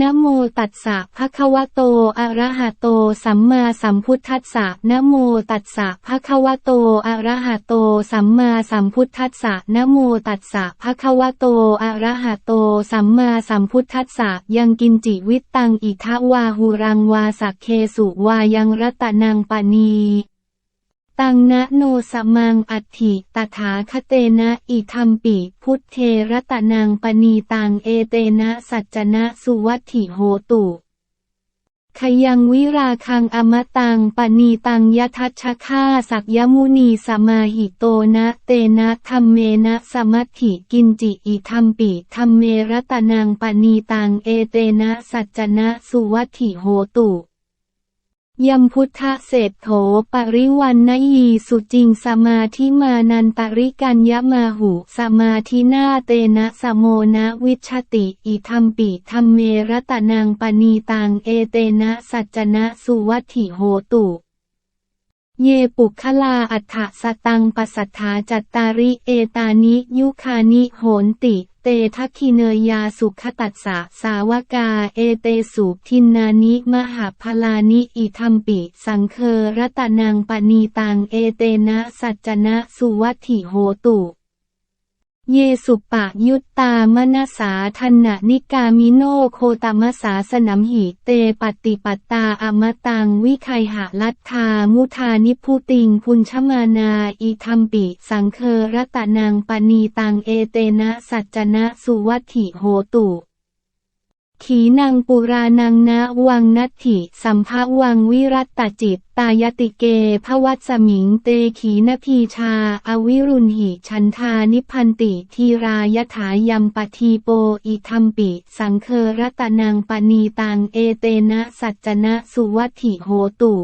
นะโมตัสสะภะคะวะโต อะระหะโต สัมมาสัมพุทธัสสะนะโมตัสสะภะคะวะโต อะระหะโต สัมมาสัมพุทธัสสะนะโมตัสสะภะคะวะโต อะระหะโต สัมมาสัมพุทธัสสะยังกินจิวิตตังอิทะวาหุรังวาสักเคสุวายังรัตนังปณี ตังนะโนสมังอัตถิตถาคเตนะอิทัมปิ พุทเทรตนังปณีตังเอเตนะสัจจนะสุวัตถิโหตุขยังวิราคังอมตังปณีตังยทัชฆาสักยมุนีสมาหิโตนะเตนะธรรมเมนะสมัติกินจิอิทัมปิธรรมเมรตนังปณีตังเอเตนะสัจจนะสุวัตถิโหตุ ยมพุทธเศรษโถปริวันนยีสุจริงสมาธิมานันตริกัญญมาหู สมาธินาเตนะสโมนะวิชติอิธรรมปิธรรมเมรตนังปณีตังเอเตนะสัจจนะสุวัติโหตุ เยปุคลาอัฏฐสตังปสัทธาจัตตาริเอตานิยุคานิโหนติ เตทักคิเนยาสุขตัสสะสาวกาเอเตสุทินนานิมหาพลานิอิธรรมปิ สังเครตนังปณีตังเอเตนะสัจจนะสุวัติโหตุ เยสุปะยุตตามนาสาธนนะนิกามิโนโคตมสาสนัมหิเตปฏิปัตตาอมตังวิไคหะลัทธามุทานิพุติงพุญชมานาอิธรรมปิ สังเครตนางปณีตังเอเตนะสัจจนะสุวัติโหตุ ขีนางปุรานังนะวังนัตถิ สัมภวังวิรัตตจิต ตายติเกภวัตสมิงเตขีนพีชา อวิรุณหิชันทานิพันติทีรายถายัมปทีโปอิธรรมปิ สังเครตนางปณีตังเอเตนะสัจจนะสุวัติโหตุ